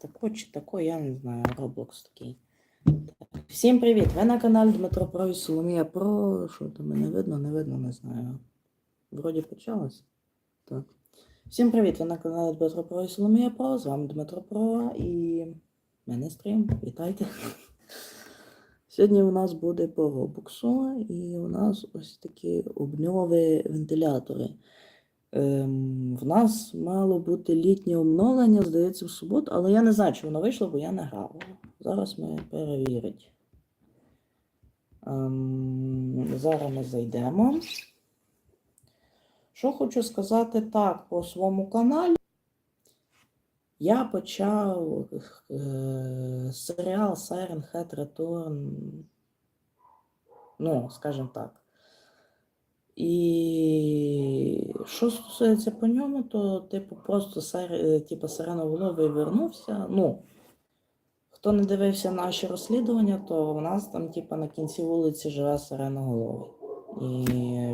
тако чи тако, я не знаю, Roblox такий. Всім привіт! Ви на каналі Дмитро Про Соломія Про. Що там мене видно, не видно, не знаю. Вроді почалось. Так. Всім привіт! Ви на каналі Дмитро Про і Соломія Про. З вами Дмитро Про і мене стрім. Вітайте. Сьогодні у нас буде по робоксу, і у нас ось такі обньові вентилятори. Ем, в нас мало бути літнє обновлення, здається, в суботу, але я не знаю, чи воно вийшло, бо я не грав. Зараз ми перевіримо. Ем, зараз ми зайдемо. Що хочу сказати так по своєму каналі. Я почав е, серіал Siren Head Return, ну, скажімо так. І що стосується по ньому, то типу просто сер, е, типу, сиреноголовий вернувся. Ну, хто не дивився наші розслідування, то в нас там, типу, на кінці вулиці живе сиреноголовий. І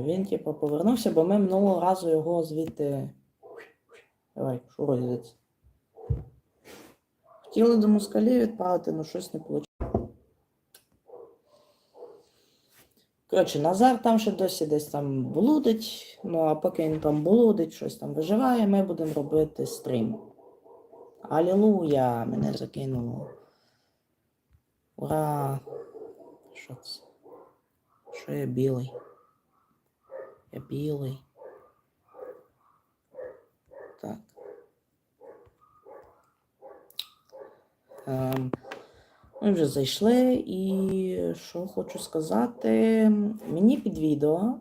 він, типу, повернувся, бо ми минулого разу його звідти. Давай, шуруй звідси. Хотіли до москалів відправити, але щось не вийшло. Коротше, Назар там ще досі десь там блудить. Ну а поки він там блудить, щось там виживає, ми будемо робити стрім. Алілуя! Мене закинуло. Ура! Що це? Що я білий? Я білий. Так. Ем, ми вже зайшли, і що хочу сказати, мені під відео.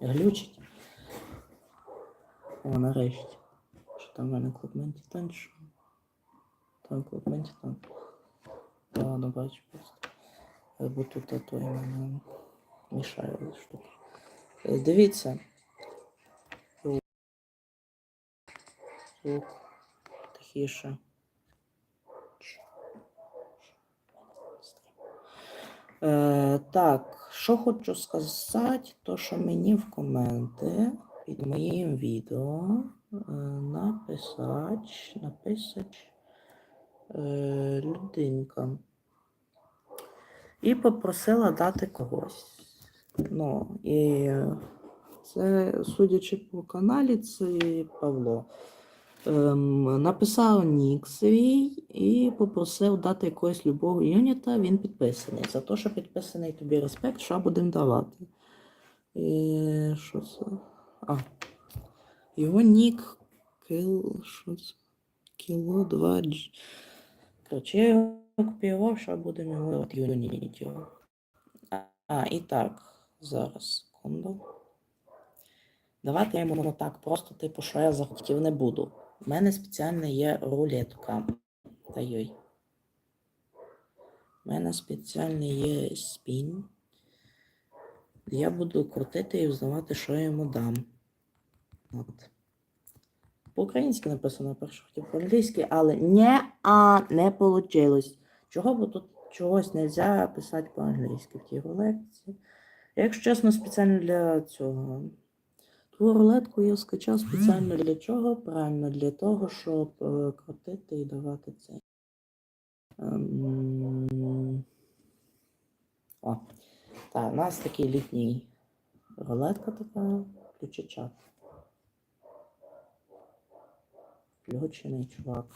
Глючить. О, нарешті. Що там в мене клубмен титан? Що? Там клубмен титан. Та ладно, бачу просто. Бо тут а то я мене мішає штука. Е, Дивіться. Звук тихіше. Е, так, що хочу сказати, то що мені в коменти під моїм відео е, написати, написати е, людинка. І попросила дати когось. Ну, і це, судячи по каналі, це Павло. Ем, написав нік свій і попросив дати якогось любого юніта. Він підписаний. За те, що підписаний тобі респект, що будемо давати. І що це? А. Його нік кил. Що це? Кіло 2 G. Коротше, я його копіював, що будемо його юнітів. А, а, і так, зараз, секунду. Давайте я йому так просто, типу, що я захотів, не буду. У мене спеціально є рулетка. Та йой. У мене спеціально є спін. Я буду крутити і узнавати, що я йому дам. От. По-українськи написано перше хотів по-англійськи, але не, а не вийшло. Чого бо тут чогось не можна писати по-англійськи в тій рулетці. Якщо чесно, спеціально для цього. Ту рулетку я скачав спеціально для чого? Правильно, для того, щоб е, крутити і давати цей. Ем, О, так, у нас такий літній рулетка така, включи чат. Включений чувак.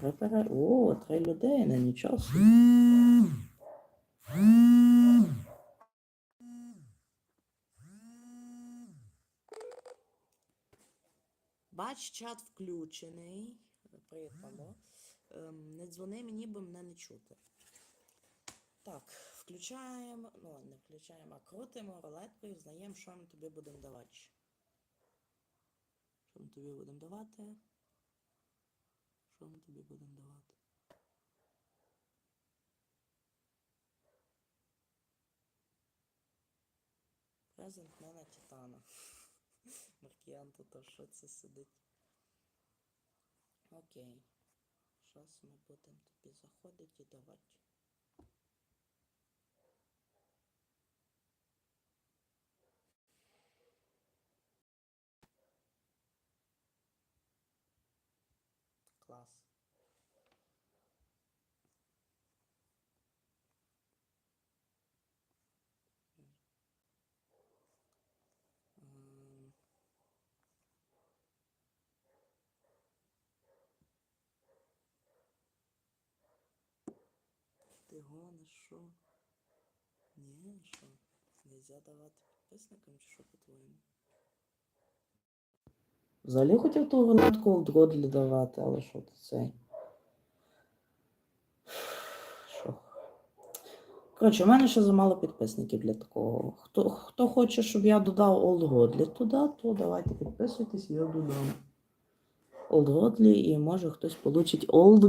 Три пере... О, три людини, нічого собі. Бач, чат включений. Привіт, Павло. Ем, не дзвони мені, бо мене не чути. Так, включаємо, ну, не включаємо, а крутимо рулетку і знаємо, що ми тобі будемо давати. Що ми тобі будемо давати? Що ми тобі будемо давати? Презент мене Титана. Маркіян тут аж що це сидить. Окей. Зараз ми будемо тобі заходити і давати. Ти гониш, що? Ні, що? Нельзя давати підписникам, чи що по-твоєму? Взагалі хотів ту рулетку Old давати, але що ти цей? Коротше, у мене ще замало підписників для такого. Хто, хто хоче, щоб я додав Old Godly туди, то давайте підписуйтесь, я додам. Old Godly і може хтось получить Old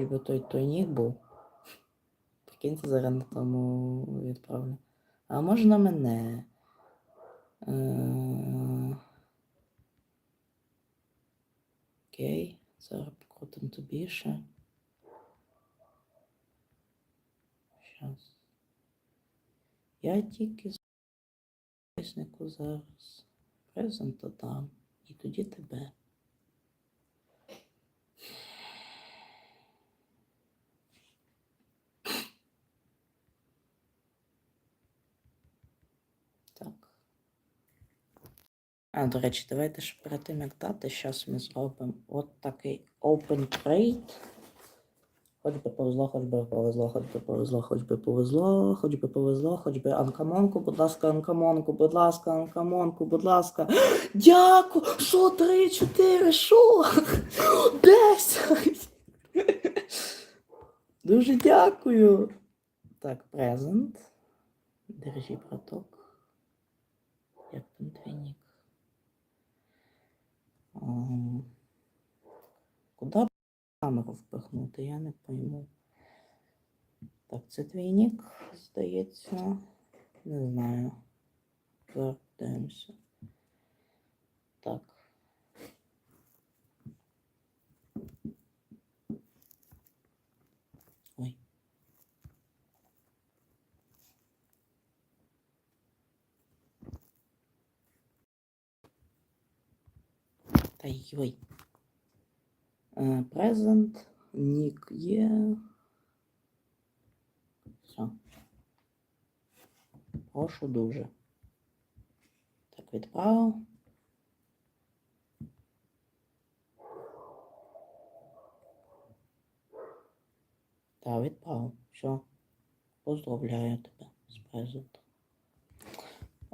Хоч би той тойнік був. Прикиньте, зараз тому відправлю. А можна мене? Е, Окей, зараз покрутимо тобі ще. Щас. Я тільки з підписнику зараз презент дам. І тоді тебе. Так. А, до речі, давайте ж перед тим, як дати, зараз ми зробимо от такий open trade. Хоч би повезло, хоч би повезло, хоч би повезло, хоч би повезло, хоч би повезло, хоч би анкамонку, будь ласка, анкамонку, будь ласка, анкамонку, будь ласка. Дякую! Що, три, чотири, що? Десять! Дуже дякую. Так, презент. Держи, браток. Як там твій нік? Куди камеру впихнути, я не пойму. Так, це твій нік, здається. Не знаю. Дивимося. Так. Та йой. Е, Презент, нік є. Все. Прошу дуже. Так, відправив. Так, відправив. Все. Поздравляю тебе з презентом.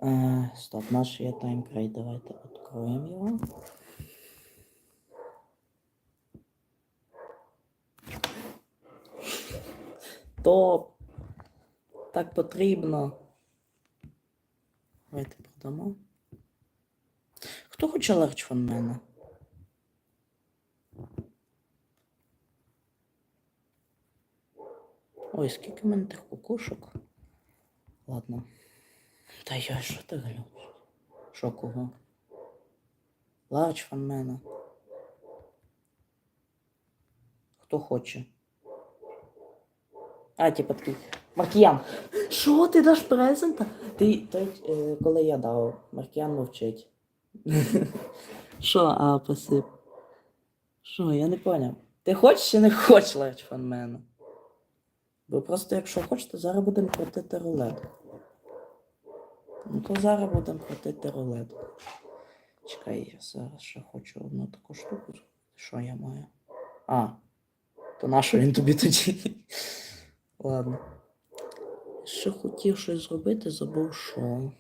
Е, стоп, наш є таймкрейт. Давайте відкроємо його. Топ. Так потрібно. Давайте продамо. Хто хоче ларч фон мене? Ой, скільки в мене тих кукушок. Ладно. Та я що ти глянеш? Що кого? Ларч фон мене. Хто хоче? А, типа такий. Маркіян. Що ти даш презента? Ти той, е, коли я дав, Маркіян мовчить. Що, а посип? Що, я не поняв. Ти хочеш чи не хочеш ларч фанмена? Бо просто якщо хочете, зараз будемо крутити рулетку. Ну то зараз будемо крутити рулетку. Чекай, я зараз ще хочу одну таку штуку. Що я маю? А, то на що він тобі тоді? Ладно. Ще хотів щось зробити, забув що.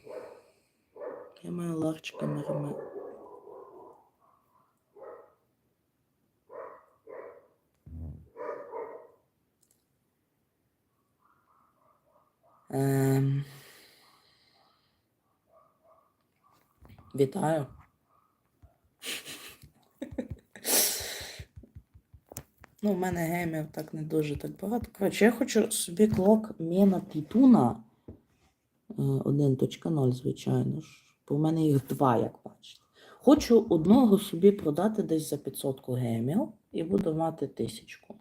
Я маю ларчика мерме. Ем... Вітаю. Ну, у мене геймів так не дуже так багато. Коротше, я хочу собі клок Мена Тітуна е, 1.0, звичайно ж. Бо в мене їх два, як бачите. Хочу одного собі продати десь за 500 гемів і буду мати тисячку.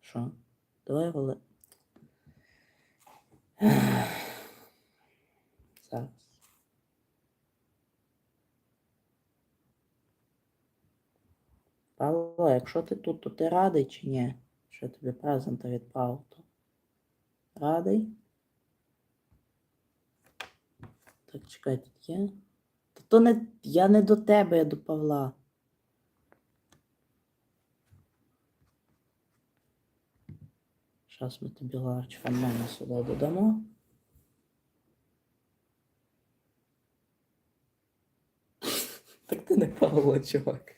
Що? Давай роли. Зараз. Павло, якщо ти тут, то ти радий чи ні? Що я тобі презента відправив? То? Радий? Так, чекай, тут є. Та то не. Я не до тебе, я до Павла. Зараз ми тобі ларч фанмена сюди додамо. Так ти не Павло, чувак.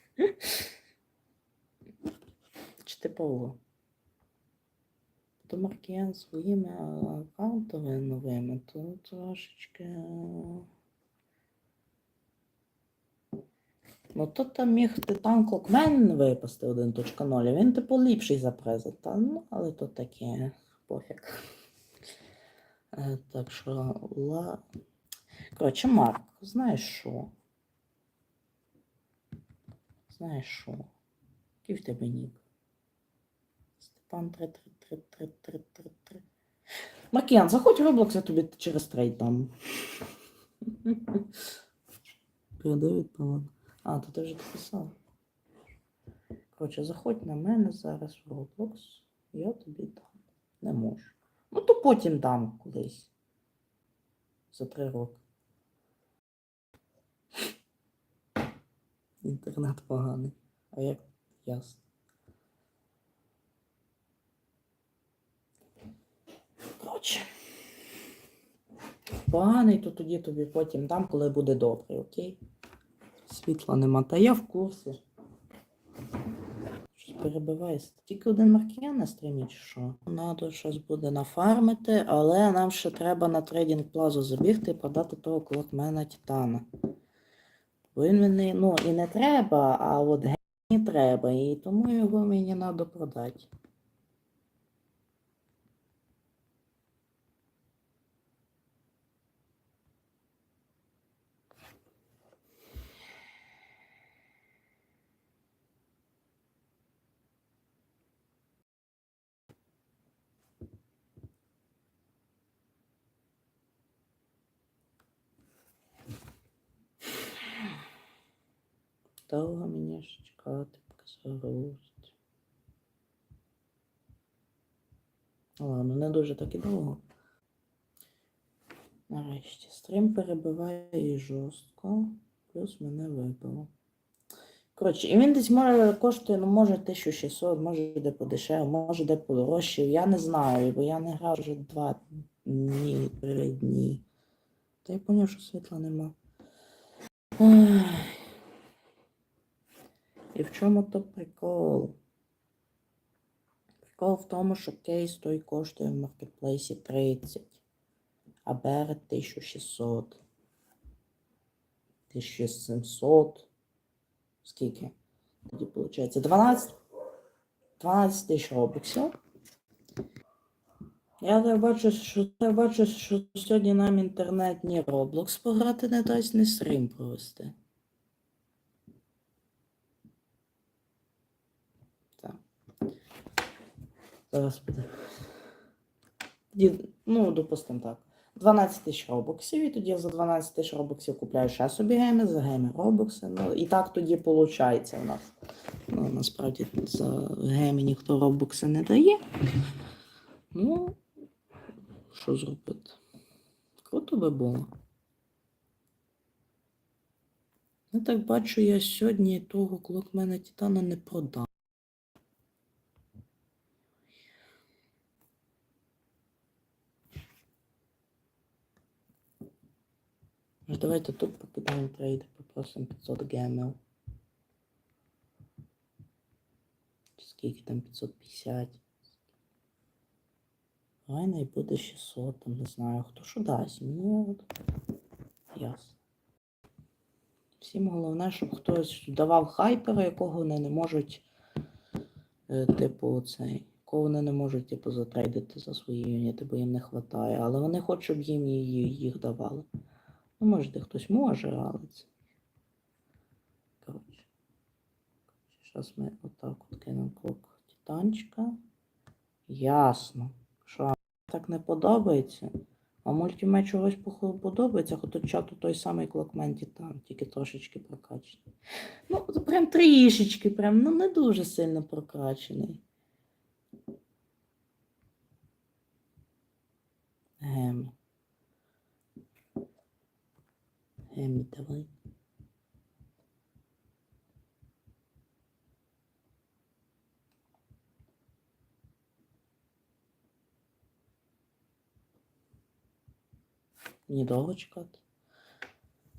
Чи? То Маркіян своїми аккаунтами новими, то трошечки. Ну, то там міг Титан Клокмен випасти 1.0, він типу ліпший за презента. Ну, але то таке пофіг. Е, Так що ла. Коротше, Марк, знаєш що? Знаєш що? Який тебе нік? Степан 3333333. Маркіян, заходь в Roblox, я тобі через трейд відповідь. А, то ти вже дописав. Коротше, заходь на мене зараз в Roblox. Я тобі дам. Не можу. Ну, то потім дам колись. За три роки. Інтернет поганий. А як ясно. Коротше. Поганий, то тоді тобі потім дам, коли буде добре, окей? Світла нема. Та я в курсі. Щось перебивається. Тільки один маркіян на стрімі, чи що? Надо щось буде нафармити, але нам ще треба на трейдинг плазу забігти і продати того клокмена Титана. Він мені, ну, і не треба, а от гені треба, і тому його мені треба продати. Довго мені ж чекати, поки загрузить. Ладно, не дуже так і довго. Нарешті стрім перебиває і жорстко. Плюс мене вибило. Коротше, і він десь може коштує, ну, може 1600, може де подешевше, може де подорожче. Я не знаю, бо я не грав вже два дні, три дні. Та я поняв, що світла нема. Ой. І в чому то прикол? Прикол в тому, що кейс той коштує в маркетплейсі 30, а берет 1600. 1700. Скільки? Тоді виходить 12. 12 тисяч робоксів. Я бачу, що я бачу, що сьогодні нам інтернет ні Roblox пограти не дасть, ні стрім провести. Так. Буде. Ну, допустимо так. 12 тисяч робоксів, і тоді за 12 тисяч робоксів купляю ще собі гейми, за гейми робокси. Ну, і так тоді виходить у нас. Ну, насправді за гейми ніхто робокси не дає. Ну, що зробити? Круто би було. Я так бачу, я сьогодні того клокмена Титана не продам. Може, давайте тут покидаємо трейди, попросимо 500 гемел. Чи Скільки там 550? Давай не буде 600, там не знаю, хто що дасть. Мені от ясно. Всім головне, щоб хтось давав хайпера, якого вони не можуть, е, типу, цей, якого вони не можуть, типу, затрейдити за свої юніти, бо їм не вистачає. Але вони хочуть, щоб їм їх давали. Ну, може, де хтось може, але це. Коротше. Зараз ми отак от кинемо крок титанчика. Ясно. Що так не подобається. А мультимеч чогось подобається, хоча чату той самий клокмен Титан, тільки трошечки прокачаний. Ну, прям трішечки, прям, ну не дуже сильно прокачаний. Давай. Недовго чекати.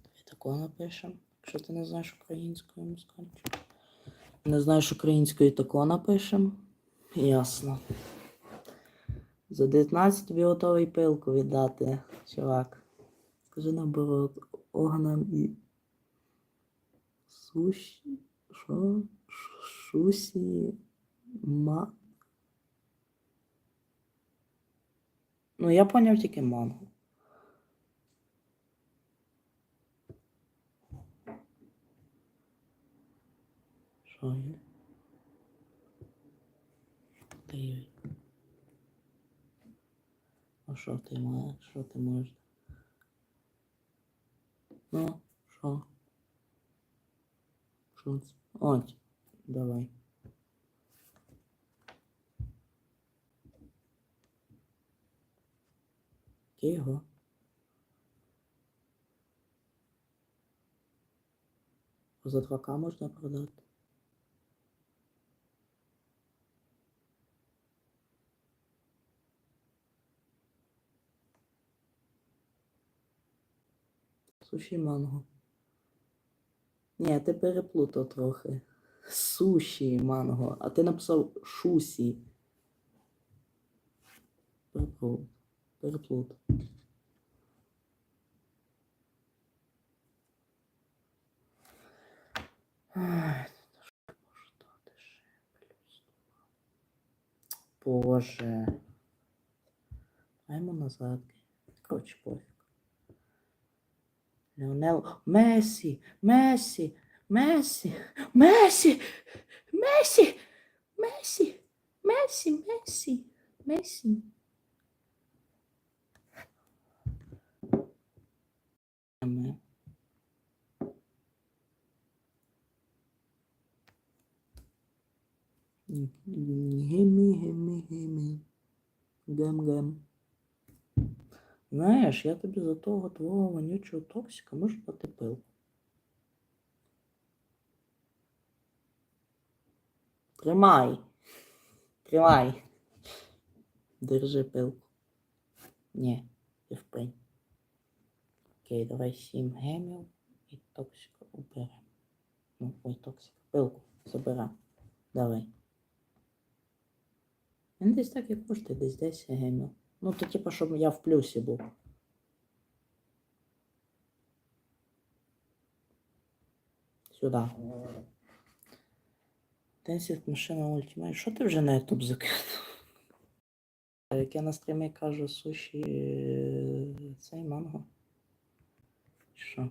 Давай такого напишемо, якщо ти не знаєш українською москальчу. Не знаєш української, такого напишемо. Ясно. За 19 тобі готовий пилку віддати, чувак. Скажи наоборот, огнем і. Суші. Що? Ш- Шусі. Ма. Ну, я поняв тільки мангу. Що є? Ти. А що ти маєш? Що ти можеш? Ну, що? Це? От, давай. Його. За 2К можна продати. Суші манго. Ні, ти переплутав трохи. Суші манго, а ти написав шусі. Переплут. Переплут. Ай, що можу дати ще? Боже. Аймо назад. Короче, пофіг. Leonel, né? Messi, Messi, Messi, Messi, Messi, Messi, Messi, Messi, Messi. Amém. Remi, remi, remi. Gam, gam. Знаєш, я тобі за того твого вонючого токсика можу дати пилку. Тримай. Тримай. Держи пилку. Ні, ти впинь. Окей, давай сім гемів і токсика уберемо. Ну, ой, токсика. Пилку заберемо. Давай. Він десь так і коштує, десь 10 гемів. Ну, то типа, щоб я в плюсі був. Сюди. 10 машина ультимейт. Що ти вже на YouTube закинув? Як я на стрімі кажу суші цей манго. Що?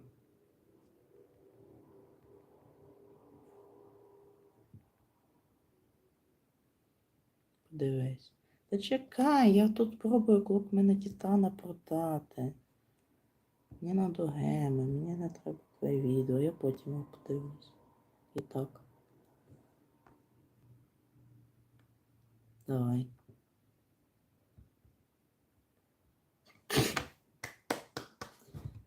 Подивись. Та чекай, я тут пробую клуб мене Титана продати. Мені надо геми, мені не треба твоє відео, я потім його подивлюсь. І так. Давай.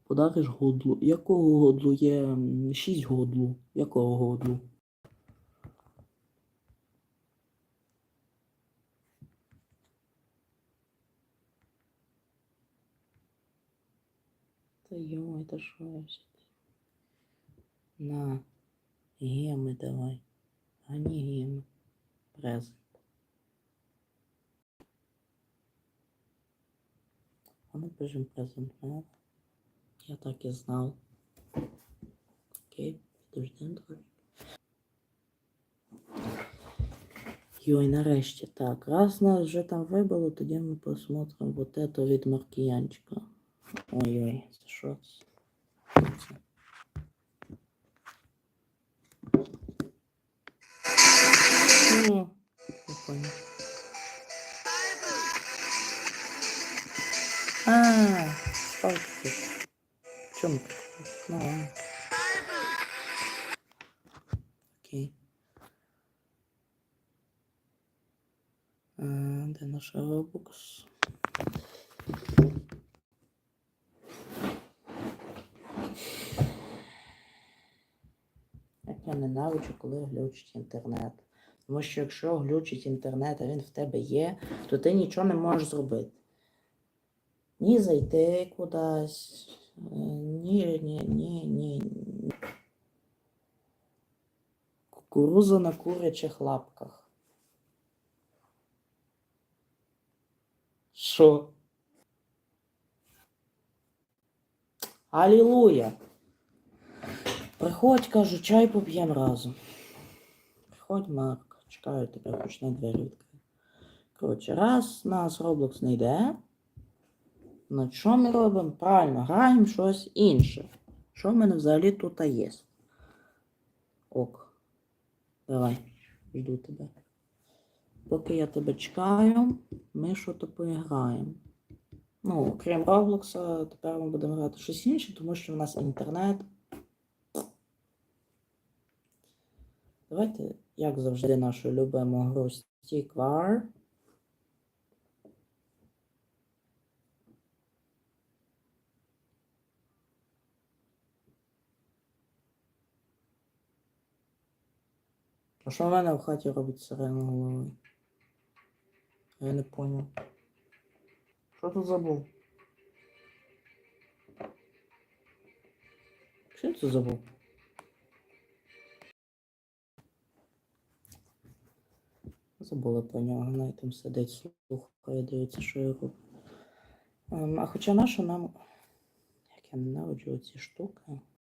Подариш годлу. Якого годлу є? Шість годлу. Якого годлу? Йой, та що я все На. Геми давай. А не геми. Презент. А ну пишем презент. а? Я так і знав. Окей, підождем трохи. Йой, нарешті так. Раз нас вже там вибило, тоді ми посмотрим вот это від Маркіянчика. Ой-ой, це що. Ну. А, тут? В чем Ну, ладно. Окей. А, де наш Robux? Ненавиджу, коли глючить інтернет. Тому що якщо глючить інтернет, а він в тебе є, то ти нічого не можеш зробити. Ні зайти кудись, ні, ні, ні. ні. Кукуруза на курячих лапках. Що? Алілуя! Приходь, кажу, чай поп'ємо разом. Приходь, Марк, чекаю тебе, почне двері відкрити. Коротше, раз нас Roblox не йде. Ну, що ми робимо? Правильно, граємо щось інше. Що в мене взагалі тут є? Ок. Давай, жду тебе. Поки я тебе чекаю, ми що-то поіграємо. Ну, крім Роблокса, тепер ми будемо грати щось інше, тому що в нас інтернет. Давайте, як завжди, нашу любимо гру Stick. А що в мене в хаті робить сирена головою? Я не поняв. Що тут забув? Що це забув? Забула про нього, навіть там сидить, слухає, дивиться, що я роблю. Ем, а хоча наша нам. Як я ненавиджу ці штуки.